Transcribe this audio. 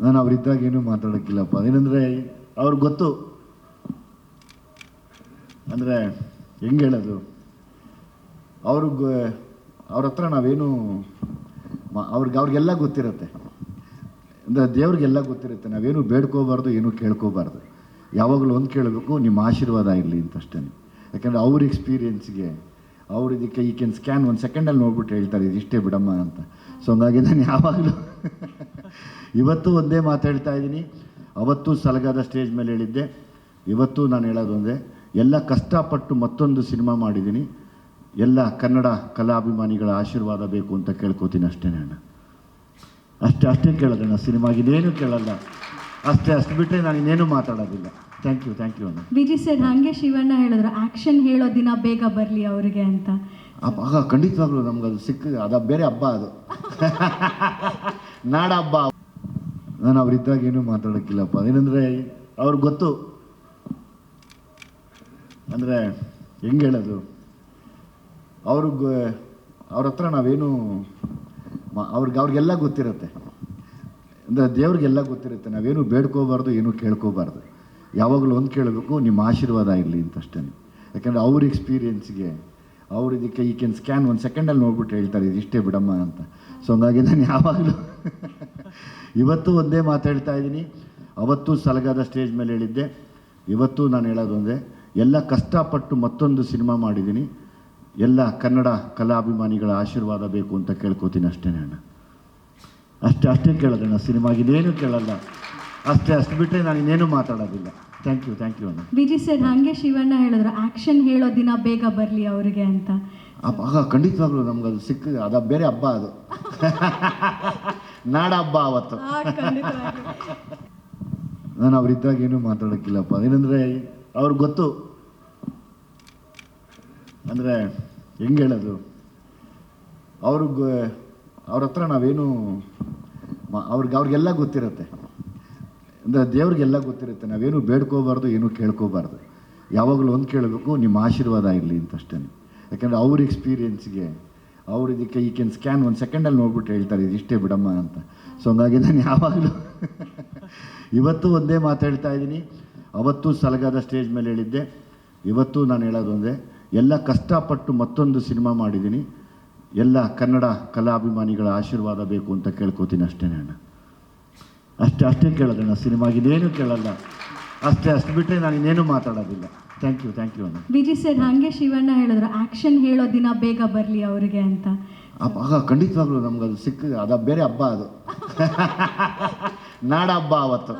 ನಾನು ಅವರಿದ್ದಾಗ ಏನೂ ಮಾತಾಡೋಕ್ಕಿಲ್ಲಪ್ಪ. ಏನಂದರೆ ಅವ್ರಿಗೆ ಗೊತ್ತು. ಅಂದರೆ ಹೆಂಗೆ ಹೇಳೋದು? ಅವ್ರಿಗೆ, ಅವ್ರ ಹತ್ರ ನಾವೇನು ಅವ್ರಿಗೆ, ಅವ್ರಿಗೆಲ್ಲ ಗೊತ್ತಿರುತ್ತೆ. ಅಂದರೆ ದೇವ್ರಿಗೆಲ್ಲ ಗೊತ್ತಿರುತ್ತೆ. ನಾವೇನು ಬೇಡ್ಕೋಬಾರ್ದು, ಏನೂ ಕೇಳ್ಕೋಬಾರ್ದು. ಯಾವಾಗಲೂ ಒಂದು ಕೇಳಬೇಕು, ನಿಮ್ಮ ಆಶೀರ್ವಾದ ಇರಲಿ ಅಂತಷ್ಟೇ ಯಾಕಂದರೆ ಅವ್ರ ಎಕ್ಸ್ಪೀರಿಯನ್ಸ್ಗೆ ಅವ್ರು ಇದಕ್ಕೆ ಈ ಕ್ಯಾನ್ ಸ್ಕ್ಯಾನ್ ಒಂದು ಸೆಕೆಂಡಲ್ಲಿ ನೋಡ್ಬಿಟ್ಟು ಹೇಳ್ತಾರೆ, ಇದಿಷ್ಟೇ ಬಿಡಮ್ಮ ಅಂತ. ಸೊ ಹಂಗಾಗಿ ನಾನು ಯಾವಾಗಲೂ. ಇವತ್ತು ಒಂದೇ ಮಾತಾಡ್ತಾ ಹೇಳ್ತಾ ಇದ್ದೀನಿ. ಅವತ್ತು ಸಲಗಾದ ಸ್ಟೇಜ್ ಮೇಲೆ ಹೇಳಿದ್ದೆ. ಇವತ್ತು ನಾನು ಹೇಳೋದು ಅಂದರೆ ಎಲ್ಲ ಕಷ್ಟಪಟ್ಟು ಮತ್ತೊಂದು ಸಿನಿಮಾ ಮಾಡಿದ್ದೀನಿ. ಎಲ್ಲ ಕನ್ನಡ ಕಲಾಭಿಮಾನಿಗಳ ಆಶೀರ್ವಾದ ಬೇಕು ಅಂತ ಕೇಳ್ಕೊತೀನಿ ಅಷ್ಟೇ ಅಣ್ಣ ಅಷ್ಟೇ ಅಷ್ಟೇ ಕೇಳೋದಣ್ಣ ಸಿನಿಮಾಗೆ ಇನ್ನೇನು ಕೇಳಲ್ಲ. ಅಷ್ಟೇ ಅಷ್ಟು ಬಿಟ್ಟರೆ ನಾನು ಇನ್ನೇನು ಮಾತಾಡೋದಿಲ್ಲ. ಥ್ಯಾಂಕ್ ಯು ಥ್ಯಾಂಕ್ ಯು ಅಣ್ಣ. ವಿಜಿ ಸರ್ ಹಾಗೆ ಶಿವಣ್ಣ ಹೇಳಿದ್ರು ಆ್ಯಕ್ಷನ್ ಹೇಳೋ ದಿನ ಬೇಗ ಬರಲಿ ಅವರಿಗೆ ಅಂತ. ಅಪ್ಪ ಆಗ ಖಂಡಿತವಾಗ್ಲೂ ನಮ್ಗೆ ಅದು ಸಿಕ್ಕ ಅದು ಬೇರೆ ಹಬ್ಬ ಅದು. ನಾಡ ಹಬ್ಬ ನಾನು ಅವರಿದ್ದಾಗ ಏನೂ ಮಾತಾಡೋಕ್ಕಿಲ್ಲಪ್ಪ. ಏನಂದರೆ ಅವ್ರಿಗೆ ಗೊತ್ತು. ಅಂದರೆ ಹೆಂಗೆ ಹೇಳೋದು? ಅವ್ರಿಗೆ, ಅವ್ರ ಹತ್ರ ನಾವೇನು ಅವ್ರಿಗೆ, ಅವ್ರಿಗೆಲ್ಲ ಗೊತ್ತಿರುತ್ತೆ. ಅಂದರೆ ದೇವ್ರಿಗೆಲ್ಲ ಗೊತ್ತಿರುತ್ತೆ. ನಾವೇನು ಬೇಡ್ಕೋಬಾರ್ದು, ಏನೂ ಕೇಳ್ಕೋಬಾರ್ದು. ಯಾವಾಗಲೂ ಒಂದು ಕೇಳಬೇಕು, ನಿಮ್ಮ ಆಶೀರ್ವಾದ ಇರಲಿ ಅಂತಷ್ಟೇ. ಯಾಕಂದರೆ ಅವ್ರ ಎಕ್ಸ್ಪೀರಿಯನ್ಸ್ಗೆ ಅವ್ರು ಇದಕ್ಕೆ ಈ ಕ್ಯಾನ್ ಸ್ಕ್ಯಾನ್ ಒಂದು ಸೆಕೆಂಡಲ್ಲಿ ನೋಡ್ಬಿಟ್ಟು ಹೇಳ್ತಾರೆ, ಇದಿಷ್ಟೇ ಬಿಡಮ್ಮ ಅಂತ. ಸೊ ಹಂಗಾಗಿ ನಾನು ಯಾವಾಗಲೂ ಇವತ್ತು ಒಂದೇ ಮಾತಾಡ್ತಾ ಹೇಳ್ತಾ ಇದ್ದೀನಿ. ಅವತ್ತು ಸಲಗಾದ ಸ್ಟೇಜ್ ಮೇಲೆ ಹೇಳಿದ್ದೆ. ಇವತ್ತು ನಾನು ಹೇಳೋದು ಒಂದೇ ಎಲ್ಲ ಕಷ್ಟಪಟ್ಟು ಮತ್ತೊಂದು ಸಿನಿಮಾ ಮಾಡಿದ್ದೀನಿ. ಎಲ್ಲ ಕನ್ನಡ ಕಲಾಭಿಮಾನಿಗಳ ಆಶೀರ್ವಾದ ಬೇಕು ಅಂತ ಕೇಳ್ಕೊತೀನಿ ಅಷ್ಟೇ ಅಣ್ಣ ಅಷ್ಟೇ ಅಷ್ಟೇ ಕೇಳೋದಣ್ಣ ಸಿನಿಮಾಗೆ ಇನ್ನೇನು ಕೇಳಲ್ಲ. ಅಷ್ಟೇ ಅಷ್ಟು ಬಿಟ್ಟರೆ ನಾನು ಇನ್ನೇನು ಮಾತಾಡೋದಿಲ್ಲ. ಥ್ಯಾಂಕ್ ಯು ಥ್ಯಾಂಕ್ ಯು ಅಣ್ಣ. ವಿಜಿ ಸರ್ ಹಾಗೆ ಶಿವಣ್ಣ ಹೇಳಿದ್ರು ಆ್ಯಕ್ಷನ್ ಹೇಳೋ ದಿನ ಬೇಗ ಬರಲಿ ಅವರಿಗೆ ಅಂತ. ಅಪ್ಪ ಆಗ ಖಂಡಿತವಾಗ್ಲೂ ನಮ್ಗೆ ಅದು ಸಿಕ್ಕ ಅದು ಬೇರೆ ಹಬ್ಬ ಅದು. ನಾಡ ಹಬ್ಬ ಅವತ್ತು ನಾನು ಅವರಿದ್ದಾಗ ಏನೂ ಮಾತಾಡೋಕ್ಕಿಲ್ಲಪ್ಪ. ಏನಂದರೆ ಅವ್ರಿಗೆ ಗೊತ್ತು. ಅಂದರೆ ಹೆಂಗೆ ಹೇಳೋದು? ಅವ್ರಿಗೆ ಅವ್ರ ಹತ್ರ ನಾವೇನು ಅವ್ರಿಗೆ ಅವ್ರಿಗೆಲ್ಲ ಗೊತ್ತಿರುತ್ತೆ. ಅಂದರೆ ದೇವ್ರಿಗೆಲ್ಲ ಗೊತ್ತಿರುತ್ತೆ. ನಾವೇನು ಬೇಡ್ಕೋಬಾರ್ದು ಏನೂ ಕೇಳ್ಕೋಬಾರ್ದು. ಯಾವಾಗಲೂ ಒಂದು ಕೇಳಬೇಕು ನಿಮ್ಮ ಆಶೀರ್ವಾದ ಇರಲಿ ಅಂತಷ್ಟೇ ಯಾಕಂದರೆ ಅವ್ರ ಎಕ್ಸ್ಪೀರಿಯನ್ಸ್ಗೆ ಅವ್ರು ಇದಕ್ಕೆ ಈ ಕ್ಯಾನ್ ಸ್ಕ್ಯಾನ್ ಒಂದು ಸೆಕೆಂಡಲ್ಲಿ ನೋಡ್ಬಿಟ್ಟು ಹೇಳ್ತಾರೆ ಇದಿಷ್ಟೇ ಬಿಡಮ್ಮ ಅಂತ. ಸೊ ಹಂಗಾಗಿ ನಾನು ಯಾವಾಗಲೂ ಇವತ್ತು ಒಂದೇ ಮಾತಾಡ್ತಾ ಇದ್ದೀನಿ. ಅವತ್ತು ಸಲಗಾದ ಸ್ಟೇಜ್ ಮೇಲೆ ಹೇಳಿದ್ದೆ. ಇವತ್ತು ನಾನು ಹೇಳೋದು ಒಂದೇ, ಎಲ್ಲ ಕಷ್ಟಪಟ್ಟು ಮತ್ತೊಂದು ಸಿನಿಮಾ ಮಾಡಿದ್ದೀನಿ. ಎಲ್ಲ ಕನ್ನಡ ಕಲಾಭಿಮಾನಿಗಳ ಆಶೀರ್ವಾದ ಬೇಕು ಅಂತ ಕೇಳ್ಕೊತೀನಿ ಅಷ್ಟೇ ಅಣ್ಣ ಅಷ್ಟೇ ಅಷ್ಟೇ ಕೇಳೋದಣ್ಣ ಸಿನಿಮಾಗಿದೇನು ಕೇಳಲ್ಲ. ಅಷ್ಟೇ ಅಷ್ಟು ಬಿಟ್ಟರೆ ನಾನು ಇನ್ನೇನು ಮಾತಾಡೋದಿಲ್ಲ. ಥ್ಯಾಂಕ್ ಯು ಥ್ಯಾಂಕ್ ಯು ಅಣ್ಣ. ವಿಜಿ ಸರ್ ಹಾಗೆ ಶಿವಣ್ಣ ಹೇಳಿದ್ರು ಆಕ್ಷನ್ ಹೇಳೋ ದಿನ ಬೇಗ ಬರಲಿ ಅವರಿಗೆ ಅಂತ. ಅಪ್ಪ ಆಗ ಖಂಡಿತವಾಗ್ಲೂ ನಮ್ಗೆ ಅದು ಸಿಕ್ಕ ಅದ ಬೇರೆ ಹಬ್ಬ ಅದು. ನಾಡ ಹಬ್ಬ ಅವತ್ತು